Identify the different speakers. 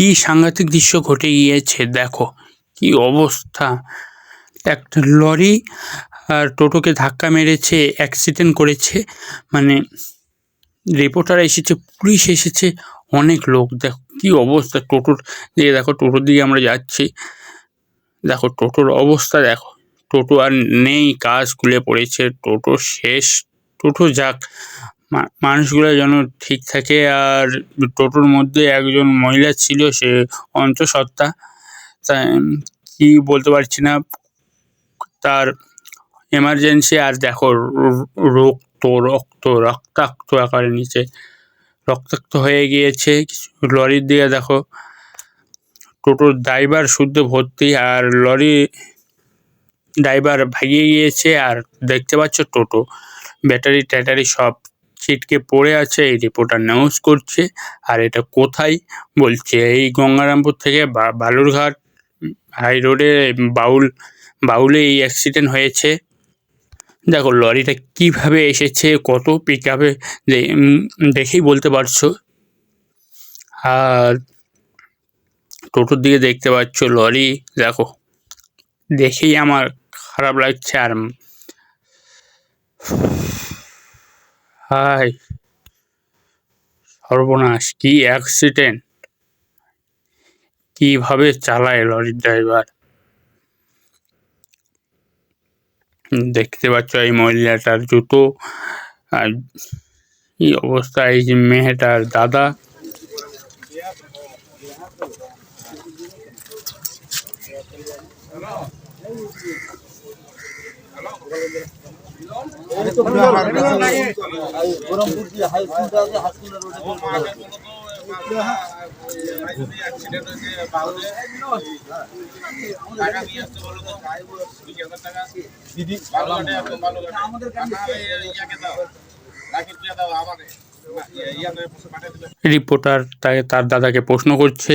Speaker 1: কি সাংঘাতিক দৃশ্য ঘটে গিয়েছে? দেখো, কি অবস্থা। একটা লরি, আর টোটোকে ধাক্কা মেরেছে অ্যাক্সিডেন্ট করেছে। মানে রিপোর্টার এসেছে, পুলিশ এসেছে, অনেক লোক। দেখো, কি অবস্থা। টোটোর দিকে দেখো, টোটোর দিকে আমরা যাচ্ছি। দেখো, টোটোর অবস্থা, দেখো। টোটো আর নেই, কাজ খুলে পড়েছে। টোটো শেষ। টোটো যাক মানুষগুলো যেন ঠিক থাকে। আর টোটোর মধ্যে একজন মহিলা ছিল, সে অন্তঃসত্ত্বা। তা কি বলতে পারছি না। তার এমার্জেন্সি আর দেখো, রক্ত রক্ত, রক্তাক্ত আকারে নিচে। রক্তাক্ত হয়ে গিয়েছে লরির দিকে দেখো। টোটোর ড্রাইভার শুদ্ধ ভর্তি, আর লরি ড্রাইভার ভাগিয়ে গিয়েছে, আর দেখতে পাচ্ছ টোটো। ব্যাটারি ট্যাটারি সব ছিটকে পড়ে আছে, এই রিপোর্টার নিউজ করছে। আর এটা কোথায় বলছে? এই গঙ্গারামপুর থেকে বালুরঘাট হাই রোডে বাউল, বাউলে এই অ্যাক্সিডেন্ট হয়েছে। দেখো, লরিটা কীভাবে এসেছে, কত পিক আপে দেখেই বলতে পারছ। আর টোটোর দিকে দেখতে পাচ্ছ, লরি, দেখো, দেখেই আমার খারাপ লাগছে। আর হাই। সর্বনাশ, কি অ্যাক্সিডেন্ট কীভাবে চালায় লরির ড্রাইভার দেখতে পাচ্ছ এই মহিলাটার জুতো। আর কি অবস্থা, এই যে মেয়েটার দাদা।
Speaker 2: গরমপুর দিয়ে হাই স্কুলটা আছে হাই স্কুলের রোডে
Speaker 1: রিপোর্টার তাকে তার দাদাকে প্রশ্ন করছে।